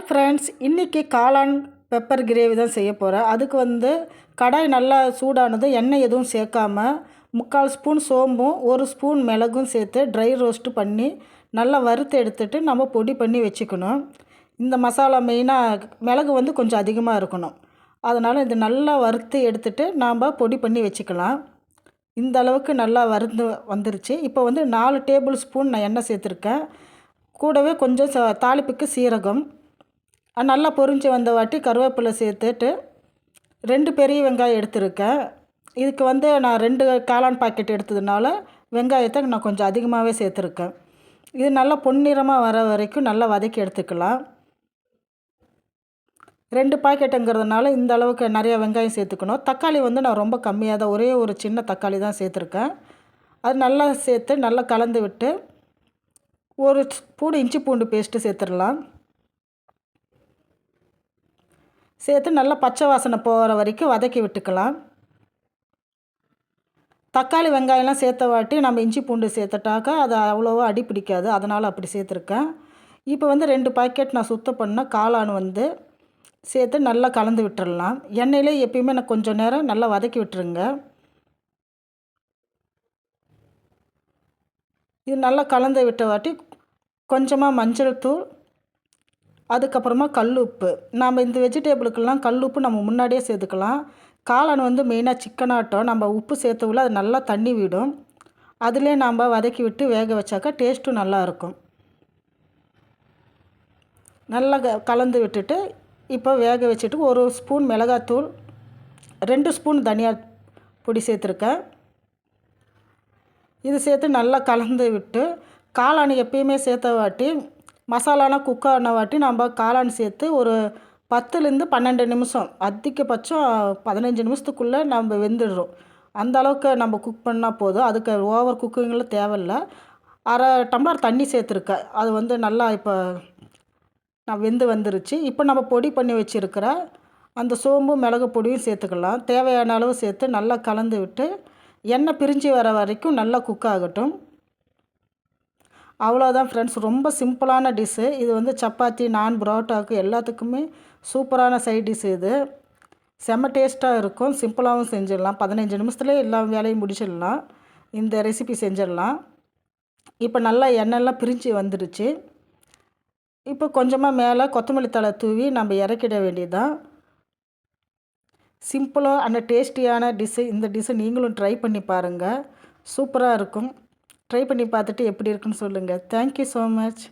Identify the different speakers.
Speaker 1: Hi friends இன்றைக்கி காளான் pepper gravy தான் செய்ய போகிறேன் அதுக்கு வந்து கடாய் நல்லா சூடானது எண்ணெய் எதுவும் சேர்க்காம முக்கால் ஸ்பூன் சோம்பும் ஒரு ஸ்பூன் மிளகும் சேர்த்து ட்ரை ரோஸ்ட்டு பண்ணி நல்லா வறுத்து எடுத்துட்டு நம்ம பொடி பண்ணி வச்சுக்கணும். இந்த மசாலா மெயினாக மிளகு வந்து கொஞ்சம் அதிகமாக இருக்கணும். அதனால் இது நல்லா வறுத்து எடுத்துட்டு நாம் பொடி பண்ணி வச்சுக்கலாம். இந்த அளவுக்கு நல்லா வறுந்து வந்துருச்சு. இப்போ வந்து நாலு டேபிள் ஸ்பூன் நான் எண்ணெய் சேர்த்துருக்கேன். கூடவே கொஞ்சம் ச தாளிப்புக்கு சீரகம். நல்லா பொறிஞ்சு வந்த வாட்டி கருவேப்பிலை சேர்த்துட்டு ரெண்டு பெரிய வெங்காயம் எடுத்திருக்கேன். இதுக்கு வந்து நான் ரெண்டு காளான் பாக்கெட் எடுத்ததுனால வெங்காயத்தை நான் கொஞ்சம் அதிகமாகவே சேர்த்துருக்கேன். இது நல்லா பொன்னிறமாக வர வரைக்கும் நல்லா வதக்கி எடுத்துக்கலாம். ரெண்டு பாக்கெட்டுங்கிறதுனால இந்த அளவுக்கு நிறையா வெங்காயம் சேர்த்துக்கணும். தக்காளி வந்து நான் ரொம்ப கம்மியாக தான் ஒரே ஒரு சின்ன தக்காளி தான் சேர்த்துருக்கேன். அது நல்லா சேர்த்து நல்லா கலந்து விட்டு ஒரு பூண்டு இஞ்சி பூண்டு பேஸ்ட்டு சேர்த்துடலாம். சேர்த்து நல்லா பச்சை வாசனை போகிற வரைக்கும் வதக்கி விட்டுக்கலாம். தக்காளி வெங்காயம்லாம் சேர்த்த வாட்டி நம்ம இஞ்சி பூண்டு சேர்த்துட்டாக்கா அது அவ்வளோவா அடி பிடிக்காது. அதனால் அப்படி சேர்த்துருக்கேன். இப்போ வந்து ரெண்டு பாக்கெட் நான் சுத்தம் பண்ண காளான் வந்து சேர்த்து நல்லா கலந்து விட்டுடலாம் எண்ணெயிலே எப்பயுமே நான் கொஞ்சம் நேரம் நல்லா வதக்கி விட்டுருங்க. இது நல்லா கலந்து விட்ட வாட்டி கொஞ்சமாக மஞ்சள் தூள் அதுக்கப்புறமா கல் உப்பு நாம் இந்த வெஜிடேபிளுக்கெல்லாம் கல் உப்பு நம்ம முன்னாடியே சேர்த்துக்கலாம். காளான் வந்து மெயினாக சிக்கனாட்டம் நம்ம உப்பு சேர்த்தவுள்ள அது நல்லா தண்ணி விடும். அதிலே நாம் வதக்கி விட்டு வேக வச்சாக்கா டேஸ்ட்டும் நல்லாயிருக்கும் நல்லா க கலந்து விட்டுட்டு இப்போ வேக வச்சுட்டு ஒரு ஸ்பூன் மிளகாத்தூள் ரெண்டு ஸ்பூன் தனியா பொடி சேர்த்துருக்கேன். இது சேர்த்து நல்லா கலந்து விட்டு காளான் எப்பயுமே சேர்த்த வாட்டி மசாலாலாம் குக் ஆனவாட்டி நம்ம காளான் சேர்த்து ஒரு பத்துலேருந்து பன்னெண்டு நிமிஷம் அதிகபட்சம் பதினஞ்சு நிமிஷத்துக்குள்ளே நம்ம வெந்துடுறோம். அந்த அளவுக்கு நம்ம குக் பண்ணால் போதும். அதுக்கு ஓவர் குக்கிங்கில் தேவையில்ல. அரை டம்ளர் தண்ணி சேர்த்துருக்கேன் அது வந்து நல்லா இப்போ நான் வெந்து வந்துருச்சு. இப்போ நம்ம பொடி பண்ணி வச்சுருக்கிற அந்த சோம்பு மிளகு பொடியும் சேர்த்துக்கலாம். தேவையான அளவு சேர்த்து நல்லா கலந்து விட்டு எண்ணெய் பிரிஞ்சு வர வரைக்கும் நல்லா குக் ஆகட்டும். அவ்வளோதான் ஃப்ரெண்ட்ஸ் ரொம்ப சிம்பிளான டிஷ்ஷு இது வந்து சப்பாத்தி நான் புரோட்டாவுக்கு எல்லாத்துக்குமே சூப்பரான சைட் டிஷ் இது. செம்ம டேஸ்ட்டாக இருக்கும். சிம்பிளாகவும் செஞ்சிடலாம். பதினஞ்சு நிமிஷத்துலேயே எல்லா வேலையும் முடிச்சிடலாம். இந்த ரெசிபி செஞ்சிடலாம். இப்போ நல்லா எண்ணெய்லாம் பிரிஞ்சு வந்துடுச்சு. இப்போ கொஞ்சமாக மேலே கொத்தமல்லி தழை தூவி நம்ம இறக்கிட வேண்டியதுதான். சிம்பிளாக அந்த டேஸ்டியான டிஷ்ஷு இந்த டிஷ்ஷை நீங்களும் ட்ரை பண்ணி பாருங்கள் சூப்பராக இருக்கும். ட்ரை பண்ணி பார்த்துட்டு எப்படி இருக்குன்னு சொல்லுங்கள் தேங்க்யூ ஸோ மச்